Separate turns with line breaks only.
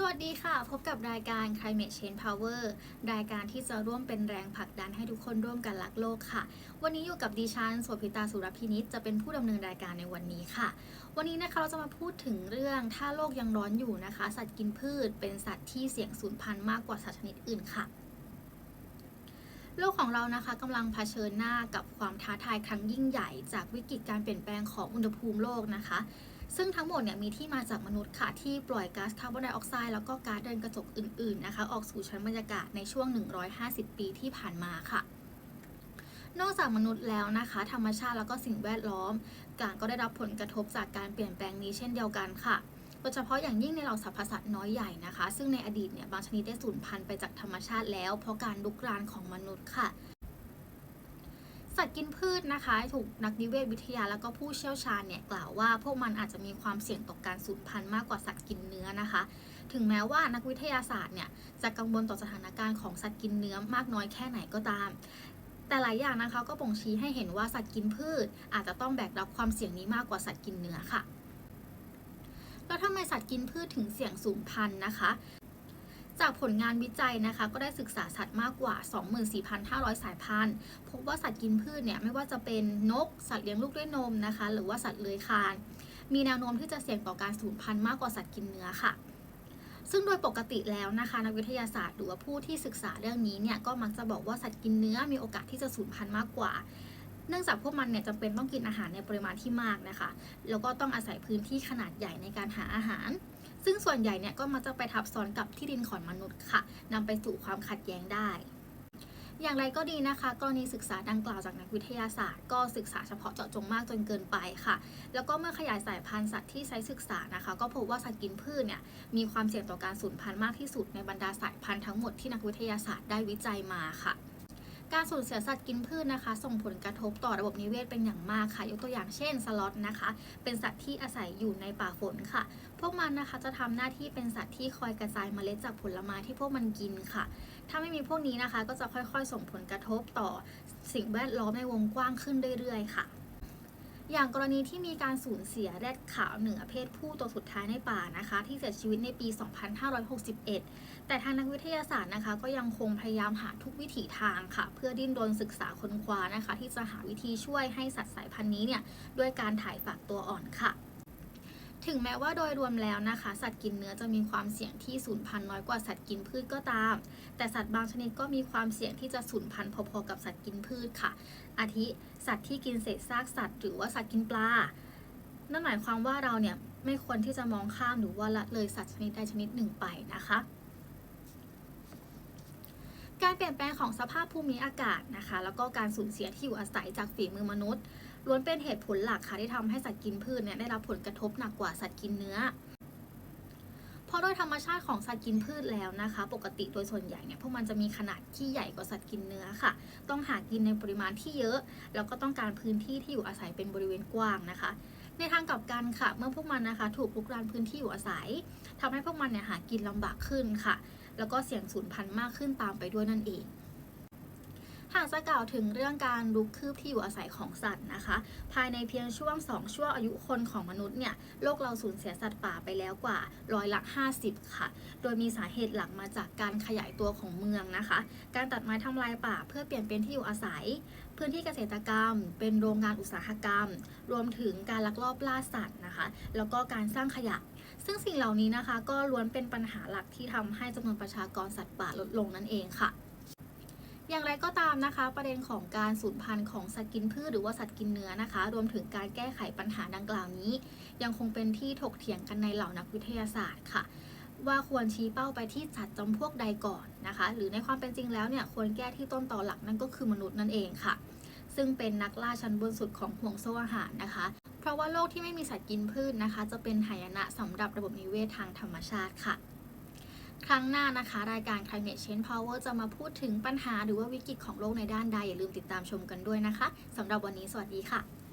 สวัสดีค่ะ พบกับรายการ Climate Change Power รายการที่จะร่วมเป็นแรงผลักดันให้ทุกคนร่วมกันรักโลกค่ะ วันนี้อยู่กับดิฉันโสภิตาสุรพินิจจะเป็นผู้ดำเนินรายการในวันนี้ค่ะ วันนี้นะคะเราจะมาพูดถึงเรื่องถ้าโลกยังร้อนอยู่นะคะ สัตว์กินพืช เป็นสัตว์ที่เสี่ยงสูญพันธุ์มากกว่าสัตว์ชนิดอื่นค่ะโลกของเรานะคะกำลังเผชิญหน้ากับความท้าทายครั้งยิ่งใหญ่ จากวิกฤตการเปลี่ยนแปลงของอุณหภูมิโลกนะคะ ซึ่งทั้งหมดเนี่ยมีที่มาจากมนุษย์ค่ะที่ปล่อยก๊าซคาร์บอนไดออกไซด์แล้วก็ก๊าซเรือนกระจกอื่นๆนะคะออกสู่ชั้นบรรยากาศในช่วง 150 ปีที่ผ่านมาค่ะ นอกจากมนุษย์แล้วนะคะ ธรรมชาติแล้วก็สิ่งแวดล้อมการก็ได้รับผลกระทบจากการเปลี่ยนแปลงนี้เช่นเดียวกันค่ะโดยเฉพาะอย่างยิ่งในเหล่าสรรพสัตว์น้อยใหญ่นะคะ ซึ่งในอดีตเนี่ยบางชนิดได้สูญพันธุ์ไปจากธรรมชาติแล้วเพราะการลุกรานของมนุษย์ค่ะ สัตว์กินพืชนะคะ ถูกนักนิเวศวิทยาแล้วก็ผู้เชี่ยวชาญเนี่ยกล่าวว่า พวกมันอาจจะมีความเสี่ยงต่อการสูญพันธุ์มากกว่าสัตว์กินเนื้อนะคะ ถึงแม้ว่านักวิทยาศาสตร์เนี่ยจะกังวลต่อสถานการณ์ของสัตว์กินเนื้อมากน้อยแค่ไหนก็ตาม แต่หลายอย่างนะคะก็บ่งชี้ให้เห็นว่าสัตว์กินพืช อาจจะต้องแบกรับความเสี่ยงนี้มากกว่าสัตว์กินเนื้อค่ะแล้วทำไมสัตว์กินพืชถึงเสี่ยงสูญพันธุ์นะคะ จากผลงานวิจัยนะคะ ก็ได้ศึกษาสัตว์มากกว่า 24,500 สายพันธุ์ พบว่าสัตว์กินพืชเนี่ยไม่ว่าจะเป็นนก สัตว์เลี้ยงลูกด้วยนมนะคะ หรือว่าสัตว์เลื้อยคลาน มีแนวโน้มที่จะเสี่ยงต่อการสูญพันธุ์มากกว่าสัตว์กินเนื้อค่ะซึ่งโดยปกติแล้วนะคะนักวิทยาศาสตร์หรือว่าผู้ที่ศึกษาเรื่องนี้เนี่ยก็มักจะบอกว่าสัตว์กินเนื้อมีโอกาสที่จะสูญพันธุ์มากกว่า เนื่องจากพวกมันเนี่ยจำเป็นต้องกินอาหารในปริมาณที่มากนะคะ แล้วก็ต้องอาศัยพื้นที่ขนาดใหญ่ในการหาอาหาร ซึ่งส่วนใหญ่เนี่ยก็มักจะไปทับซ้อนกับที่ดินของมนุษย์ค่ะนำไปสู่ความขัดแย้งได้ อย่างไรก็ดีนะคะกรณีศึกษาดังกล่าวจากนักวิทยาศาสตร์ ก็ศึกษาเฉพาะเจาะจงมากจนเกินไปค่ะ แล้วก็เมื่อขยายสายพันธุ์สัตว์ที่ใช้ศึกษานะคะ ก็พบว่าสัตว์กินพืชเนี่ยมีความเสี่ยงต่อการสูญพันธุ์มากที่สุดในบรรดาสายพันธุ์ทั้งหมดที่นักวิทยาศาสตร์ได้วิจัยมาค่ะ การสูญเสียสัตว์กินพืชนะคะ ส่งผลกระทบต่อระบบนิเวศเป็นอย่างมากค่ะ ยกตัวอย่างเช่นสล็อตนะคะ เป็นสัตว์ที่อาศัยอยู่ในป่าฝนค่ะ พวกมันนะคะจะทำหน้าที่เป็นสัตว์ที่คอยกระจายเมล็ดจากผลไม้ที่พวกมันกินค่ะ ถ้าไม่มีพวกนี้นะคะ ก็จะค่อยๆ ส่งผลกระทบต่อสิ่งแวดล้อมในวงกว้างขึ้นเรื่อยๆ ค่ะ อย่างกรณีที่มีการสูญเสียแรดขาวเหนือเพศผู้ตัวสุดท้ายในป่านะคะ ที่เสียชีวิตในปี 2561 แต่ทางนักวิทยาศาสตร์นะคะ ก็ยังคงพยายามหาทุกวิถีทางค่ะ เพื่อดิ้นรนศึกษาค้นคว้านะคะ ที่จะหาวิธีช่วยให้สัตว์สายพันธุ์นี้เนี่ยด้วยการถ่ายฝากตัวอ่อนค่ะ ถึงแม้ว่าโดยรวมแล้วนะคะ สัตว์กินเนื้อจะมีความเสี่ยงที่สูญพันธุ์น้อยกว่าสัตว์กินพืชก็ตาม แต่สัตว์บางชนิดก็มีความเสี่ยงที่จะสูญพันธุ์พอๆกับสัตว์กินพืชค่ะ อาทิสัตว์ที่กินเศษซากสัตว์ หรือว่าสัตว์กินปลา นั่นหมายความว่าเราเนี่ยไม่ควรที่จะมองข้ามหรือว่าละเลยสัตว์ชนิดใดชนิดหนึ่งไปนะคะการเปลี่ยนแปลงของสภาพภูมิอากาศนะคะ แล้วก็การสูญเสียที่อยู่อาศัยจากฝีมือมนุษย์ ล้วนเป็นเหตุผลหลักค่ะที่ทำให้สัตว์กินพืชเนี่ยได้รับผลกระทบหนักกว่าสัตว์กินเนื้อ เพราะโดยธรรมชาติของสัตว์กินพืชแล้วนะคะ ปกติโดยส่วนใหญ่เนี่ยพวกมันจะมีขนาดที่ใหญ่กว่าสัตว์กินเนื้อค่ะ ต้องหากินในปริมาณที่เยอะ แล้วก็ต้องการพื้นที่ที่อยู่อาศัยเป็นบริเวณกว้างนะคะในทางกลับกันค่ะ เมื่อพวกมันนะคะ ถูกลุกรานพื้นที่อยู่อาศัยทำให้พวกมันเนี่ยหากินลำบากขึ้นค่ะ แล้วก็เสี่ยงสูญพันธุ์มากขึ้นตามไปด้วยนั่นเอง หากจะกล่าวถึงเรื่องการลุกคืบที่อยู่อาศัยของสัตว์นะคะ ภายในเพียงช่วง 2 ช่วงอายุคนของมนุษย์เนี่ยโลกเราสูญเสียสัตว์ป่าไปแล้วกว่าร้อยละ 50 ค่ะ โดยมีสาเหตุหลักมาจากการขยายตัวของเมืองนะคะ การตัดไม้ทำลายป่าเพื่อเปลี่ยนเป็นที่อยู่อาศัย พื้นที่เกษตรกรรม เป็นโรงงานอุตสาหกรรม รวมถึงการลักลอบล่าสัตว์นะคะ แล้วก็การสร้างขยะ ซึ่งสิ่งเหล่านี้นะคะ ก็ล้วนเป็นปัญหาหลักที่ทำให้จำนวนประชากรสัตว์ป่าลดลงนั่นเองค่ะ อย่างไรก็ตามนะคะ ประเด็นของการสูญพันธุ์ของสัตว์กินพืชหรือว่าสัตว์กินเนื้อนะคะ รวมถึงการแก้ไขปัญหาดังกล่าวนี้ ยังคงเป็นที่ถกเถียงกันในเหล่านักวิทยาศาสตร์ค่ะ ว่าควรชี้เป้าไปที่สัตว์จำพวกใดก่อนนะคะ หรือในความเป็นจริงแล้วเนี่ยควรแก้ที่ต้นตอหลักนั่นก็คือมนุษย์นั่นเองค่ะ ซึ่งเป็นนักล่าชั้นบนสุดของห่วงโซ่อาหารนะคะ เพราะว่าโลกที่ไม่มีสัตว์กินพืชนะคะ จะเป็นหายนะสำหรับระบบนิเวศทางธรรมชาติค่ะ ครั้งหน้านะคะรายการ Climate Change Power จะมาพูดถึงปัญหาหรือว่าวิกฤตของโลกในด้านใดอย่าลืมติดตามชมกันด้วยนะคะสำหรับวันนี้สวัสดีค่ะ